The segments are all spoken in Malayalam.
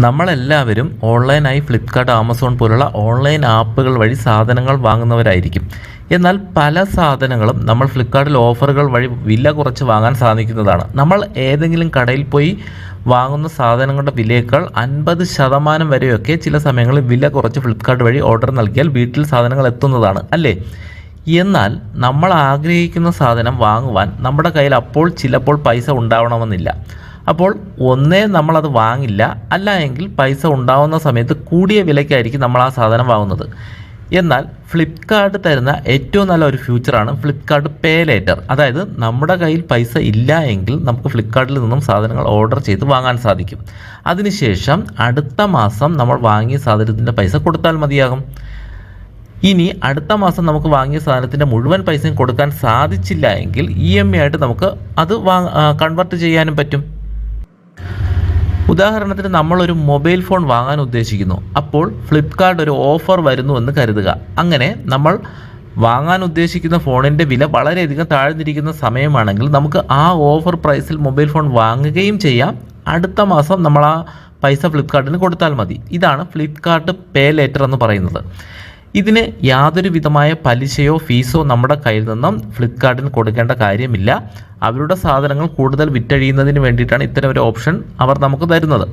നമ്മളെല്ലാവരും ഓൺലൈനായി ഫ്ലിപ്കാർട്ട് ആമസോൺ പോലുള്ള ഓൺലൈൻ ആപ്പുകൾ വഴി സാധനങ്ങൾ വാങ്ങുന്നവരായിരിക്കും. എന്നാൽ പല സാധനങ്ങളും നമ്മൾ ഫ്ലിപ്കാർട്ടിൽ ഓഫറുകൾ വഴി വില കുറച്ച് വാങ്ങാൻ സാധിക്കുന്നതാണ്. നമ്മൾ ഏതെങ്കിലും കടയിൽ പോയി വാങ്ങുന്ന സാധനങ്ങളുടെ വിലയേക്കാൾ അൻപത് ശതമാനം വരെയൊക്കെ ചില സമയങ്ങളിൽ വില കുറച്ച് ഫ്ലിപ്കാർട്ട് വഴി ഓർഡർ നൽകിയാൽ വീട്ടിൽ സാധനങ്ങൾ എത്തുന്നതാണ് അല്ലേ? എന്നാൽ നമ്മൾ ആഗ്രഹിക്കുന്ന സാധനം വാങ്ങുവാൻ നമ്മുടെ കയ്യിൽ അപ്പോൾ ചിലപ്പോൾ പൈസ ഉണ്ടാവണമെന്നില്ല. അപ്പോൾ ഒന്നേ നമ്മളത് വാങ്ങില്ല. അല്ല എങ്കിൽ പൈസ ഉണ്ടാവുന്ന സമയത്ത് കൂടിയ വിലയ്ക്കായിരിക്കും നമ്മൾ ആ സാധനം വാങ്ങുന്നത്. എന്നാൽ ഫ്ലിപ്കാർട്ട് തരുന്ന ഏറ്റവും നല്ല ഒരു ഫ്യൂച്ചറാണ് ഫ്ലിപ്കാർട്ട് പേ ലേറ്റർ. അതായത് നമ്മുടെ കയ്യിൽ പൈസ ഇല്ല എങ്കിൽ നമുക്ക് ഫ്ലിപ്കാർട്ടിൽ നിന്നും സാധനങ്ങൾ ഓർഡർ ചെയ്ത് വാങ്ങാൻ സാധിക്കും. അതിനുശേഷം അടുത്ത മാസം നമ്മൾ വാങ്ങിയ സാധനത്തിന്റെ പൈസ കൊടുത്താൽ മതിയാകും. ഇനി അടുത്ത മാസം നമുക്ക് വാങ്ങിയ സാധനത്തിന്റെ മുഴുവൻ പൈസയും കൊടുക്കാൻ സാധിച്ചില്ല എങ്കിൽ ഇ എം ഐ ആയിട്ട് നമുക്ക് അത് കൺവെർട്ട് ചെയ്യാനും പറ്റും. ഉദാഹരണത്തിന് നമ്മളൊരു മൊബൈൽ ഫോൺ വാങ്ങാൻ ഉദ്ദേശിക്കുന്നു. അപ്പോൾ ഫ്ലിപ്കാർട്ട് ഒരു ഓഫർ വരുന്നു എന്ന് കരുതുക. അങ്ങനെ നമ്മൾ വാങ്ങാൻ ഉദ്ദേശിക്കുന്ന ഫോണിന്റെ വില വളരെയധികം താഴ്ന്നിരിക്കുന്ന സമയമാണെങ്കിൽ നമുക്ക് ആ ഓഫർ പ്രൈസിൽ മൊബൈൽ ഫോൺ വാങ്ങുകയും ചെയ്യാം. അടുത്ത മാസം നമ്മൾ ആ പൈസ ഫ്ലിപ്കാർട്ടിന് കൊടുത്താൽ മതി. ഇതാണ് ഫ്ലിപ്കാർട്ട് പേ ലേറ്റർ എന്ന് പറയുന്നത്. ഇതിന് യാതൊരു വിധമായ പലിശയോ ഫീസോ നമ്മുടെ കയ്യിൽ നിന്നും ഫ്ലിപ്കാർട്ടിന് കൊടുക്കേണ്ട കാര്യമില്ല. അവരുടെ സാധനങ്ങൾ കൂടുതൽ വിറ്റഴിയുന്നതിന് വേണ്ടിയിട്ടാണ് ഇത്തരം ഒരു ഓപ്ഷൻ അവർ നമുക്ക് തരുന്നത്.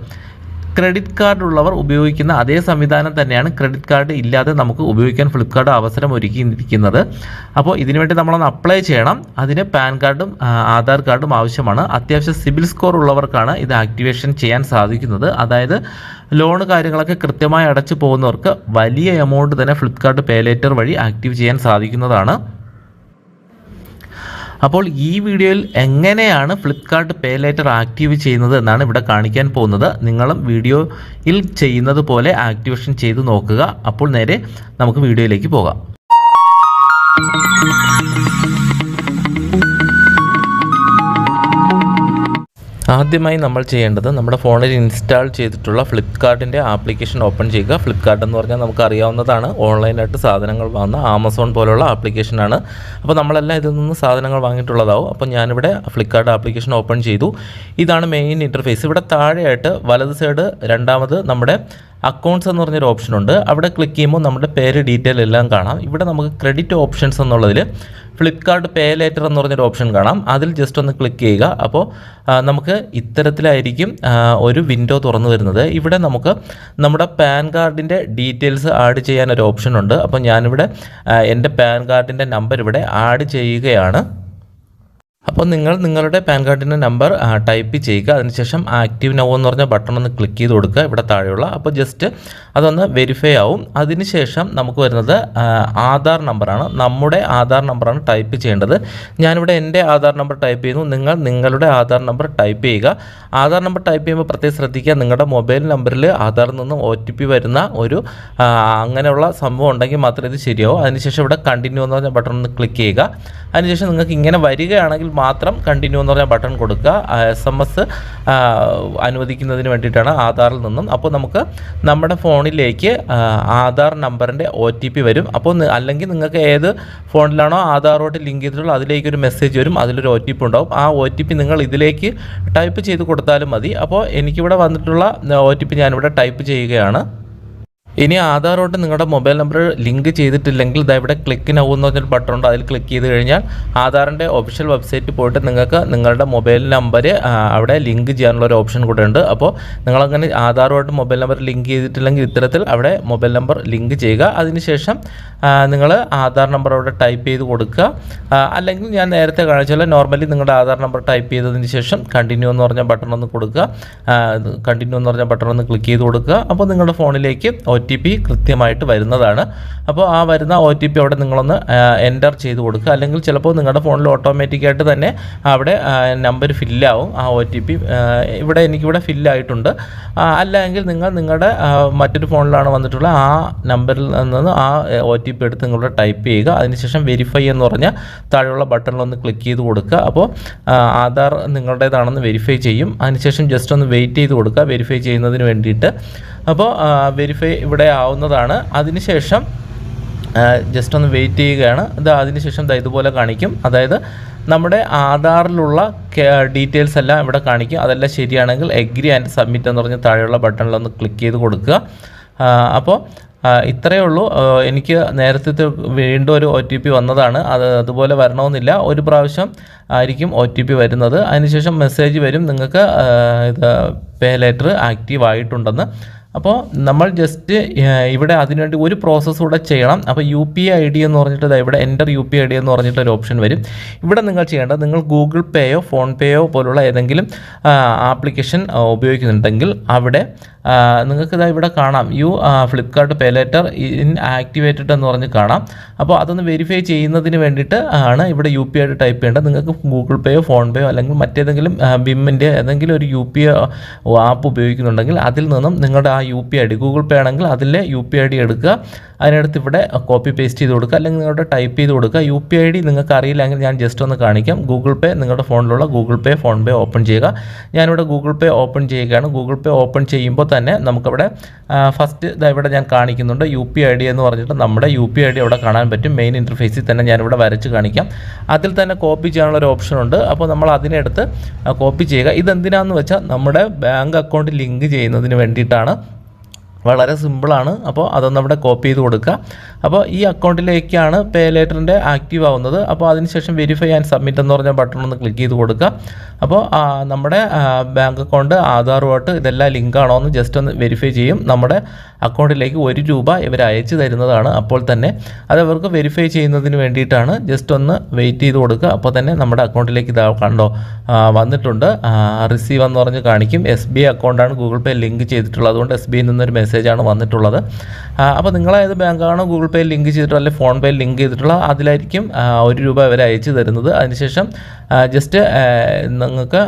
ക്രെഡിറ്റ് കാർഡ് ഉള്ളവർ ഉപയോഗിക്കുന്ന അതേ സംവിധാനം തന്നെയാണ് ക്രെഡിറ്റ് കാർഡ് ഇല്ലാതെ നമുക്ക് ഉപയോഗിക്കാൻ ഫ്ലിപ്കാർട്ട് അവസരം ഒരുക്കിയിരിക്കുന്നത്. അപ്പോൾ ഇതിനുവേണ്ടി നമ്മളൊന്ന് അപ്ലൈ ചെയ്യണം. അതിന് പാൻ കാർഡും ആധാർ കാർഡും ആവശ്യമാണ്. അത്യാവശ്യം സിബിൽ സ്കോർ ഉള്ളവർക്കാണ് ഇത് ആക്ടിവേഷൻ ചെയ്യാൻ സാധിക്കുന്നത്. അതായത് ലോൺ കാര്യങ്ങളൊക്കെ കൃത്യമായി അടച്ചു പോകുന്നവർക്ക് വലിയ എമൗണ്ട് തന്നെ ഫ്ലിപ്കാർട്ട് പേലേറ്റർ വഴി ആക്റ്റീവ് ചെയ്യാൻ സാധിക്കുന്നതാണ്. അപ്പോൾ ഈ വീഡിയോയിൽ എങ്ങനെയാണ് ഫ്ലിപ്കാർട്ട് പേ ലേറ്റർ ആക്റ്റീവ് ചെയ്യുന്നത് എന്നാണ് ഇവിടെ കാണിക്കാൻ പോകുന്നത്. നിങ്ങളും വീഡിയോയിൽ ചെയ്യുന്നത് പോലെ ആക്ടിവേഷൻ ചെയ്ത് നോക്കുക. അപ്പോൾ നേരെ നമുക്ക് വീഡിയോയിലേക്ക് പോകാം. ആദ്യമായി നമ്മൾ ചെയ്യേണ്ടത് നമ്മുടെ ഫോണിൽ ഇൻസ്റ്റാൾ ചെയ്തിട്ടുള്ള ഫ്ലിപ്കാർട്ടിന്റെ ആപ്ലിക്കേഷൻ ഓപ്പൺ ചെയ്യുക. ഫ്ലിപ്കാർട്ട് എന്ന് പറഞ്ഞാൽ നമുക്ക് അറിയാവുന്നതാണ്. ഓൺലൈനായിട്ട് സാധനങ്ങൾ വാങ്ങുന്ന ആമസോൺ പോലുള്ള ആപ്ലിക്കേഷനാണ് അപ്പോൾ നമ്മളെല്ലാം ഇതിൽ നിന്ന് സാധനങ്ങൾ വാങ്ങിയിട്ടുള്ളതാവും. അപ്പോൾ ഞാനിവിടെ ഫ്ലിപ്കാർട്ട് ആപ്ലിക്കേഷൻ ഓപ്പൺ ചെയ്തു. ഇതാണ് മെയിൻ ഇന്റർഫേസ് ഇവിടെ താഴെയായിട്ട് വലത് സൈഡ് രണ്ടാമത് നമ്മുടെ അക്കൗണ്ട്സ് എന്ന് പറഞ്ഞൊരു ഓപ്ഷൻ ഉണ്ട്. അവിടെ ക്ലിക്ക് ചെയ്യുമ്പോൾ നമ്മുടെ പേര് ഡീറ്റെയിൽ എല്ലാം കാണാം. ഇവിടെ നമുക്ക് ക്രെഡിറ്റ് ഓപ്ഷൻസ് എന്നുള്ളതിൽ ഫ്ലിപ്കാർട്ട് പേ ലേറ്റർ എന്ന് പറഞ്ഞൊരു ഓപ്ഷൻ കാണാം. അതിൽ ജസ്റ്റ് ഒന്ന് ക്ലിക്ക് ചെയ്യുക. അപ്പോൾ നമുക്ക് ഇത്തരത്തിലായിരിക്കും ഒരു വിൻഡോ തുറന്നു വരുന്നത്. ഇവിടെ നമുക്ക് നമ്മുടെ പാൻ കാർഡിന്റെ ഡീറ്റെയിൽസ് ആഡ് ചെയ്യാൻ ഒരു ഓപ്ഷൻ ഉണ്ട്. അപ്പോൾ ഞാനിവിടെ എന്റെ പാൻ കാർഡിന്റെ നമ്പർ ഇവിടെ ആഡ് ചെയ്യുകയാണ്. അപ്പോൾ നിങ്ങൾ നിങ്ങളുടെ പാൻ കാർഡിന്റെ നമ്പർ ടൈപ്പ് ചെയ്യുക. അതിനുശേഷം ആക്റ്റീവ് നോ എന്ന് പറഞ്ഞ ബട്ടൺ ഒന്ന് ക്ലിക്ക് ചെയ്ത് കൊടുക്കുക. ഇവിടെ താഴെയുള്ള. അപ്പോൾ ജസ്റ്റ് അതൊന്ന് വെരിഫൈ ആവും. അതിനുശേഷം നമുക്ക് വരുന്നത് ആധാർ നമ്പറാണ് നമ്മുടെ ആധാർ നമ്പറാണ് ടൈപ്പ് ചെയ്യേണ്ടത്. ഞാനിവിടെ എന്റെ ആധാർ നമ്പർ ടൈപ്പ് ചെയ്യുന്നു. നിങ്ങൾ നിങ്ങളുടെ ആധാർ നമ്പർ ടൈപ്പ് ചെയ്യുക. ആധാർ നമ്പർ ടൈപ്പ് ചെയ്യുമ്പോൾ പ്രത്യേകം ശ്രദ്ധിക്കുക. നിങ്ങളുടെ മൊബൈൽ നമ്പറിൽ ആധാറിൽ നിന്നും ഒ വരുന്ന ഒരു അങ്ങനെയുള്ള സംഭവം ഉണ്ടെങ്കിൽ മാത്രമേ ഇത് ശരിയാവും. അതിനുശേഷം ഇവിടെ കണ്ടിന്യൂ എന്ന് പറഞ്ഞ ബട്ടൺ ഒന്ന് ക്ലിക്ക് ചെയ്യുക. അതിനുശേഷം നിങ്ങൾക്ക് ഇങ്ങനെ വരികയാണെങ്കിൽ മാത്രം കണ്ടിന്യൂ എന്ന് പറഞ്ഞ ബട്ടൺ കൊടുക്കുക. എസ് എം എസ് അനുവദിക്കുന്നതിന് വേണ്ടിയിട്ടാണ് ആധാറിൽ നിന്നും. അപ്പോൾ നമുക്ക് നമ്മുടെ ഫോണിലേക്ക് ആധാർ നമ്പറിന്റെ ഒ ടി പി വരും. അപ്പോൾ അല്ലെങ്കിൽ നിങ്ങൾക്ക് ഏത് ഫോണിലാണോ ആധാറോട്ട് ലിങ്ക് ചെയ്തിട്ടുള്ളത് അതിലേക്ക് ഒരു മെസ്സേജ് വരും. അതിലൊരു ഒ ടി പി ഉണ്ടാവും. ആ ഒ ടി പി നിങ്ങൾ ഇതിലേക്ക് ടൈപ്പ് ചെയ്ത് കൊടുത്താലും മതി. അപ്പോൾ എനിക്കിവിടെ വന്നിട്ടുള്ള ഒ ടി പി ഞാനിവിടെ ടൈപ്പ് ചെയ്യുകയാണ്. ഇനി ആധാറോട്ട് നിങ്ങളുടെ മൊബൈൽ നമ്പർ ലിങ്ക് ചെയ്തിട്ടില്ലെങ്കിൽ ഇവിടെ ക്ലിക്ക് എന്ന് പറഞ്ഞൊരു ബട്ടൺ ഉണ്ട്. അതിൽ ക്ലിക്ക് ചെയ്ത് കഴിഞ്ഞാൽ ആധാറിന്റെ ഒഫീഷ്യൽ വെബ്സൈറ്റ് പോയിട്ട് നിങ്ങൾക്ക് നിങ്ങളുടെ മൊബൈൽ നമ്പർ അവിടെ ലിങ്ക് ചെയ്യാനുള്ള ഒരു ഓപ്ഷൻ കൂടെ ഉണ്ട്. അപ്പോൾ നിങ്ങളങ്ങനെ ആധാറുമായിട്ട് മൊബൈൽ നമ്പർ ലിങ്ക് ചെയ്തിട്ടില്ലെങ്കിൽ ഇത്തരത്തിൽ അവിടെ മൊബൈൽ നമ്പർ ലിങ്ക് ചെയ്യുക. അതിനുശേഷം നിങ്ങൾ ആധാർ നമ്പർ അവിടെ ടൈപ്പ് ചെയ്ത് കൊടുക്കുക. അല്ലെങ്കിൽ ഞാൻ നേരത്തെ കാണിച്ചാൽ നോർമലി നിങ്ങളുടെ ആധാർ നമ്പർ ടൈപ്പ് ചെയ്തതിന് ശേഷം കണ്ടിന്യൂ എന്ന് പറഞ്ഞ ബട്ടൺ ഒന്ന് കൊടുക്കുക. കണ്ടിന്യൂ എന്ന് പറഞ്ഞ ബട്ടൺ ഒന്ന് ക്ലിക്ക് ചെയ്ത് കൊടുക്കുക. അപ്പോൾ നിങ്ങളുടെ ഫോണിലേക്ക് ഒ ടി പി കൃത്യമായിട്ട് വരുന്നതാണ്. അപ്പോൾ ആ വരുന്ന ഒ ടി പി അവിടെ നിങ്ങളൊന്ന് എന്റർ ചെയ്ത് കൊടുക്കുക. അല്ലെങ്കിൽ ചിലപ്പോൾ നിങ്ങളുടെ ഫോണിൽ ഓട്ടോമാറ്റിക്കായിട്ട് തന്നെ അവിടെ നമ്പർ ഫില്ലാവും ആ ഒ ടി പി ഇവിടെ എനിക്കിവിടെ ഫില്ലായിട്ടുണ്ട് അല്ലെങ്കിൽ നിങ്ങൾ നിങ്ങളുടെ മറ്റൊരു ഫോണിലാണ് വന്നിട്ടുള്ള ആ നമ്പറിൽ നിന്ന് ആ ഒ ടി പി എടുത്ത് നിങ്ങളുടെ ടൈപ്പ് ചെയ്യുക. അതിനുശേഷം വെരിഫൈ എന്ന് പറഞ്ഞാൽ താഴെയുള്ള ബട്ടണിലൊന്ന് ക്ലിക്ക് ചെയ്ത് കൊടുക്കുക. അപ്പോൾ ആധാർ നിങ്ങളുടേതാണെന്ന് വെരിഫൈ ചെയ്യും. അതിനുശേഷം ജസ്റ്റ് ഒന്ന് വെയിറ്റ് ചെയ്ത് കൊടുക്കുക. വെരിഫൈ ചെയ്യുന്നതിന് വേണ്ടിയിട്ട്. അപ്പോൾ വെരിഫൈ ഇവിടെ ആവുന്നതാണ്. അതിനുശേഷം ജസ്റ്റ് ഒന്ന് വെയിറ്റ് ചെയ്യുകയാണ്. ഇത് അതിനുശേഷം ദാ ഇതുപോലെ കാണിക്കും. അതായത് നമ്മുടെ ആധാറിലുള്ള ഡീറ്റെയിൽസ് എല്ലാം ഇവിടെ കാണിക്കും. അതെല്ലാം ശരിയാണെങ്കിൽ എഗ്രി ആൻഡ് സബ്മിറ്റ് എന്ന് പറഞ്ഞ് താഴെയുള്ള ബട്ടണിലൊന്ന് ക്ലിക്ക് ചെയ്ത് കൊടുക്കുക. അപ്പോൾ ഇത്രയേ ഉള്ളൂ. എനിക്ക് നേരത്തെ വീണ്ടും ഒരു ഒ ടി പി വന്നതാണ്. അത് അതുപോലെ വരണമെന്നില്ല. ഒരു പ്രാവശ്യം ആയിരിക്കും ഒ ടി പി വരുന്നത്. അതിനുശേഷം മെസ്സേജ് വരും. നിങ്ങൾക്ക് ഇത് പേ ലെറ്റർ ആക്റ്റീവ് ആയിട്ടുണ്ടെന്ന്. അപ്പോൾ നമ്മൾ ജസ്റ്റ് ഇവിടെ അതിനുവേണ്ടി ഒരു പ്രോസസ്സ് കൂടെ ചെയ്യണം. അപ്പോൾ യു പി ഐ ഡി എന്ന് പറഞ്ഞിട്ട് ഇവിടെ enter U P I D എന്ന് പറഞ്ഞിട്ട് ഒരു ഓപ്ഷൻ വരും. ഇവിടെ നിങ്ങൾ ചെയ്യേണ്ടത് നിങ്ങൾ ഗൂഗിൾ പേയോ ഫോൺ പേയോ പോലുള്ള ഏതെങ്കിലും ആപ്ലിക്കേഷൻ ഉപയോഗിക്കുന്നുണ്ടെങ്കിൽ അവിടെ നിങ്ങൾക്ക് ഇതാ ഇവിടെ കാണാം. You Flipkart pay later in activated എന്ന് പറഞ്ഞ് കാണാം. അപ്പോൾ അതൊന്ന് വെരിഫൈ ചെയ്യുന്നതിന് വേണ്ടിയിട്ട് ആണ് ഇവിടെ യു പി ആയിട്ട് ടൈപ്പ് ചെയ്യേണ്ടത്. നിങ്ങൾക്ക് ഗൂഗിൾ പേയോ ഫോൺ പേയോ അല്ലെങ്കിൽ മറ്റേതെങ്കിലും ബിമ്മിന്റെ ഏതെങ്കിലും ഒരു യു പി ആപ്പ് ഉപയോഗിക്കുന്നുണ്ടെങ്കിൽ അതിൽ നിന്നും നിങ്ങളുടെ ആ U P I D Google pay ആണെങ്കിൽ അതിലെ യു പി ഐ ഡി എടുക്കുക. അതിനടുത്ത് ഇവിടെ കോപ്പി പേസ്റ്റ് ചെയ്ത് കൊടുക്കുക. അല്ലെങ്കിൽ നിങ്ങളുടെ ടൈപ്പ് ചെയ്ത് കൊടുക്കുക. യു പി ഐ ഡി നിങ്ങൾക്ക് അറിയില്ലെങ്കിൽ ഞാൻ ജസ്റ്റ് ഒന്ന് കാണിക്കാം. ഗൂഗിൾ പേ നിങ്ങളുടെ ഫോണിലുള്ള ഗൂഗിൾ പേ ഫോൺ പേ ഓപ്പൺ ചെയ്യുക. ഞാനിവിടെ ഗൂഗിൾ പേ ഓപ്പൺ ചെയ്യുകയാണ്. ഗൂഗിൾ പേ ഓപ്പൺ ചെയ്യുമ്പോൾ തന്നെ നമുക്കിവിടെ ഫസ്റ്റ് ഇവിടെ ഞാൻ കാണിക്കുന്നുണ്ട് യു പി ഐ ഡി എന്ന് പറഞ്ഞിട്ട് നമ്മുടെ യു പി ഐ ഡി അവിടെ കാണാൻ പറ്റും. മെയിൻ ഇന്റർഫേസിൽ തന്നെ ഞാനിവിടെ വരച്ച് കാണിക്കാം. അതിൽ തന്നെ കോപ്പി ചെയ്യാനുള്ള ഒരു ഓപ്ഷൻ ഉണ്ട്. അപ്പോൾ നമ്മൾ അതിനെടുത്ത് കോപ്പി ചെയ്യുക. ഇതെന്തിനാന്ന് വെച്ചാൽ നമ്മുടെ ബാങ്ക് അക്കൗണ്ട് ലിങ്ക് ചെയ്യുന്നതിന് വേണ്ടിയിട്ടാണ്. വളരെ സിമ്പിളാണ് അപ്പോൾ അതൊന്ന് അവിടെ കോപ്പി ചെയ്ത് കൊടുക്കുക. അപ്പോൾ ഈ അക്കൗണ്ടിലേക്കാണ് പേ ലേറ്ററിന്റെ ആക്റ്റീവ് ആവുന്നത്. അപ്പോൾ അതിനുശേഷം വെരിഫൈ ആൻഡ് സബ്മിറ്റ് എന്ന് പറഞ്ഞ ബട്ടൺ ഒന്ന് ക്ലിക്ക് ചെയ്ത് കൊടുക്കുക. അപ്പോൾ നമ്മുടെ ബാങ്ക് അക്കൗണ്ട് ആധാറുമായിട്ട് ഇതെല്ലാം ലിങ്ക് ആണോ എന്ന് ജസ്റ്റ് ഒന്ന് വെരിഫൈ ചെയ്യും. നമ്മുടെ അക്കൗണ്ടിലേക്ക് ഒരു രൂപ ഇവർ അയച്ചു തരുന്നതാണ് അപ്പോൾ തന്നെ. അത് അവർക്ക് വെരിഫൈ ചെയ്യുന്നതിന് വേണ്ടിയിട്ടാണ് ജസ്റ്റ് ഒന്ന് വെയിറ്റ് ചെയ്ത് കൊടുക്കുക. അപ്പോൾ തന്നെ നമ്മുടെ അക്കൗണ്ടിലേക്ക് ഇതാ കണ്ടോ വന്നിട്ടുണ്ട്. റിസീവ് എന്ന് പറഞ്ഞ് കാണിക്കും. എസ് ബി അക്കൗണ്ടാണ് ഗൂഗിൾ പേ ലിങ്ക് ചെയ്തിട്ടുള്ളത്. അതുകൊണ്ട് എസ് ബി നിന്നൊരു നിന്നൊരു മെസ്സേജാണ് വന്നിട്ടുള്ളത്. അപ്പോൾ നിങ്ങളേത് ബാങ്കാണോ ഗൂഗിൾ പേ ലിങ്ക് ചെയ്തിട്ടുള്ള അല്ലെങ്കിൽ ഫോൺ പേ ലിങ്ക് ചെയ്തിട്ടുള്ള അതിലായിരിക്കും ഒരു രൂപ അവർ അയച്ചു തരുന്നത്. അതിനുശേഷം ജസ്റ്റ് നിങ്ങൾക്ക്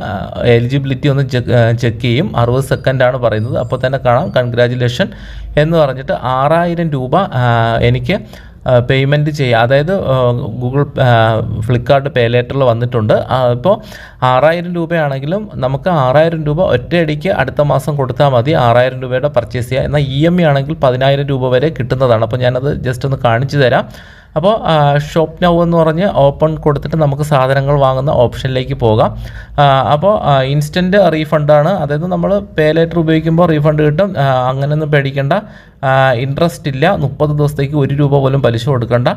എലിജിബിലിറ്റി ഒന്ന് ചെക്ക് ചെയ്യും. അറുപത് സെക്കൻഡാണ് പറയുന്നത്. അപ്പോൾ തന്നെ കാണാം. കൺഗ്രാജുലേഷൻ എന്ന് പറഞ്ഞിട്ട് ആറായിരം രൂപ എനിക്ക് പേയ്മെന്റ് ചെയ്യുക അതായത് ഗൂഗിൾ ഫ്ലിപ്കാർട്ട് പേ ലേറ്ററിൽ വന്നിട്ടുണ്ട്. ഇപ്പോൾ ആറായിരം രൂപയാണെങ്കിലും നമുക്ക് ആറായിരം രൂപ ഒറ്റയടിക്ക് അടുത്ത മാസം കൊടുത്താൽ മതി. ആറായിരം രൂപയുടെ പർച്ചേസ് ചെയ്യുക എന്നാൽ ഇ എം ഇ ആണെങ്കിൽ പതിനായിരം രൂപ വരെ കിട്ടുന്നതാണ്. അപ്പോൾ ഞാനത് ജസ്റ്റ് ഒന്ന് കാണിച്ചു തരാം. അപ്പോൾ ഷോപ്പ് നൗ എന്ന് പറഞ്ഞ് ഓപ്പൺ കൊടുത്തിട്ട് നമുക്ക് സാധനങ്ങൾ വാങ്ങുന്ന ഓപ്ഷനിലേക്ക് പോകാം. അപ്പോൾ ഇൻസ്റ്റന്റ് റീഫണ്ടാണ് അതായത് നമ്മൾ പേ ലേറ്റർ ഉപയോഗിക്കുമ്പോൾ റീഫണ്ട് കിട്ടും. അങ്ങനെയൊന്നും പേടിക്കേണ്ട. ഇൻട്രസ്റ്റ് ഇല്ല. മുപ്പത് ദിവസത്തേക്ക് ഒരു രൂപ പോലും പലിശ കൊടുക്കണ്ട.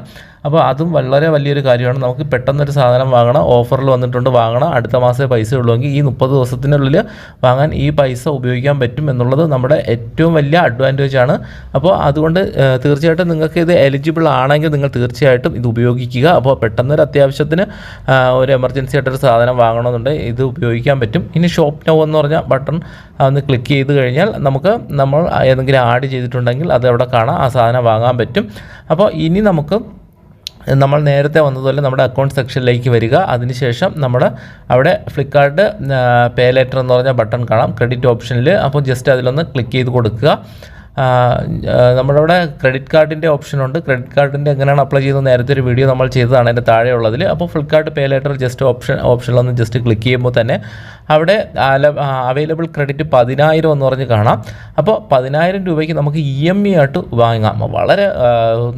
അപ്പോൾ അതും വളരെ വലിയൊരു കാര്യമാണ്. നമുക്ക് പെട്ടെന്നൊരു സാധനം വാങ്ങണം. ഓഫറിൽ വന്നിട്ടുണ്ട് വാങ്ങണം. അടുത്ത മാസമേ പൈസ ഉള്ളുവെങ്കിൽ ഈ മുപ്പത് ദിവസത്തിനുള്ളിൽ വാങ്ങാൻ ഈ പൈസ ഉപയോഗിക്കാൻ പറ്റും എന്നുള്ളത് നമ്മുടെ ഏറ്റവും വലിയ അഡ്വാന്റേജ് ആണ്. അപ്പോൾ അതുകൊണ്ട് തീർച്ചയായിട്ടും നിങ്ങൾക്ക് ഇത് എലിജിബിൾ ആണെങ്കിൽ നിങ്ങൾ തീർച്ചയായിട്ടും ഇത് ഉപയോഗിക്കുക. അപ്പോൾ പെട്ടെന്നൊരു അത്യാവശ്യത്തിന് ഒരു എമർജൻസി ആയിട്ടൊരു സാധനം വാങ്ങണമെന്നുണ്ടെങ്കിൽ ഇത് ഉപയോഗിക്കാൻ പറ്റും. ഇനി ഷോപ്പ് നൗ എന്ന് പറഞ്ഞ ബട്ടൺ ഒന്ന് ക്ലിക്ക് ചെയ്ത് കഴിഞ്ഞാൽ നമുക്ക് നമ്മൾ ഏതെങ്കിലും ആഡ് ചെയ്തിട്ടുണ്ടെങ്കിൽ അത് അവിടെ കാണാം? ആ സാധനം വാങ്ങാൻ പറ്റും. അപ്പോൾ ഇനി നമുക്ക് നമ്മൾ നേരത്തെ വന്നതുപോലെ നമ്മുടെ അക്കൗണ്ട് സെക്ഷനിലേക്ക് വരിക. അതിനുശേഷം നമ്മൾ അവിടെ ഫ്ലിപ്കാർട്ട് പേ ലെറ്റർ എന്ന് പറഞ്ഞ ബട്ടൺ കാണാം. ക്രെഡിറ്റ് ഓപ്ഷനിൽ അപ്പോൾ ജസ്റ്റ് അതിലൊന്ന് ക്ലിക്ക് ചെയ്ത് കൊടുക്കുക. നമ്മുടെ അവിടെ ക്രെഡിറ്റ് കാർഡിന്റെ ഓപ്ഷനുണ്ട് ക്രെഡിറ്റ് കാർഡിന്റെ എങ്ങനെയാണ് അപ്ലൈ ചെയ്യുന്നത് നേരത്തെ ഒരു വീഡിയോ നമ്മൾ ചെയ്തതാണ് അതിന്റെ താഴെയുള്ളതിൽ. അപ്പോൾ Flipkart pay later just option ഓപ്ഷനിലൊന്ന് just click ചെയ്യുമ്പോൾ തന്നെ അവിടെ അവൈലബിൾ ക്രെഡിറ്റ് പതിനായിരം എന്ന് പറഞ്ഞ് കാണാം. അപ്പോൾ പതിനായിരം രൂപയ്ക്ക് നമുക്ക് ഇ എം ഇ ആയിട്ട് വാങ്ങാം. വളരെ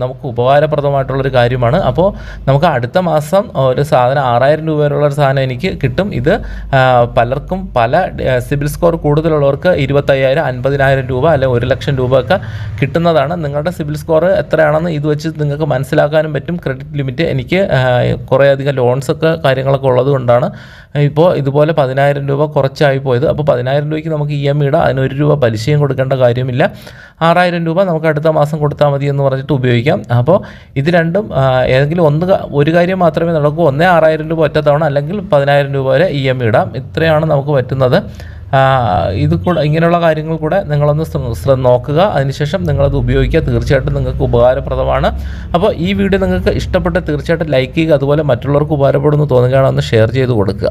നമുക്ക് ഉപകാരപ്രദമായിട്ടുള്ളൊരു കാര്യമാണ്. അപ്പോൾ നമുക്ക് അടുത്ത മാസം ഒരു സാധനം ആറായിരം രൂപ വരെയുള്ള ഒരു സാധനം എനിക്ക് കിട്ടും. ഇത് പലർക്കും പല സിബിൽ സ്കോർ കൂടുതലുള്ളവർക്ക് ഇരുപത്തയ്യായിരം അൻപതിനായിരം രൂപ അല്ലെങ്കിൽ ഒരു ലക്ഷം രൂപ ഒക്കെ കിട്ടുന്നതാണ്. നിങ്ങളുടെ സിബിൽ സ്കോർ എത്രയാണെന്ന് ഇത് വെച്ച് നിങ്ങൾക്ക് മനസ്സിലാക്കാനും പറ്റും. ക്രെഡിറ്റ് ലിമിറ്റ് എനിക്ക് കുറേയധികം ലോൺസൊക്കെ കാര്യങ്ങളൊക്കെ ഉള്ളത് കൊണ്ടാണ് ഇപ്പോൾ ഇതുപോലെ പതിനായിരം രൂപ കുറച്ചായി പോയത്. അപ്പോൾ പതിനായിരം രൂപയ്ക്ക് നമുക്ക് ഇ എം ഐ ഇടാം. അതിന് ഒരു രൂപ പലിശയും കൊടുക്കേണ്ട കാര്യമില്ല. ആറായിരം രൂപ നമുക്ക് അടുത്ത മാസം കൊടുത്താൽ മതി എന്ന് പറഞ്ഞിട്ട് ഉപയോഗിക്കാം. അപ്പോൾ ഇത് രണ്ടും ഏതെങ്കിലും ഒന്ന് ഒരു കാര്യം മാത്രമേ നടക്കൂ. ഒന്നേ ആറായിരം രൂപ ഒറ്റ തവണ അല്ലെങ്കിൽ പതിനായിരം രൂപ വരെ ഇ എം ഐ ഇടാം. ഇത്രയാണ് നമുക്ക് പറ്റുന്നത്. ഇത് കൂടെ ഇങ്ങനെയുള്ള കാര്യങ്ങൾ കൂടെ നിങ്ങളൊന്ന് നോക്കുക. അതിനുശേഷം നിങ്ങളത് ഉപയോഗിക്കുക. തീർച്ചയായിട്ടും നിങ്ങൾക്ക് ഉപകാരപ്രദമാണ്. അപ്പോൾ ഈ വീഡിയോ നിങ്ങൾക്ക് ഇഷ്ടപ്പെട്ട് തീർച്ചയായിട്ടും ലൈക്ക് ചെയ്യുക. അതുപോലെ മറ്റുള്ളവർക്ക് ഉപകാരപ്പെടുന്നു തോന്നുകയാണെന്ന് ഷെയർ ചെയ്ത് കൊടുക്കുക.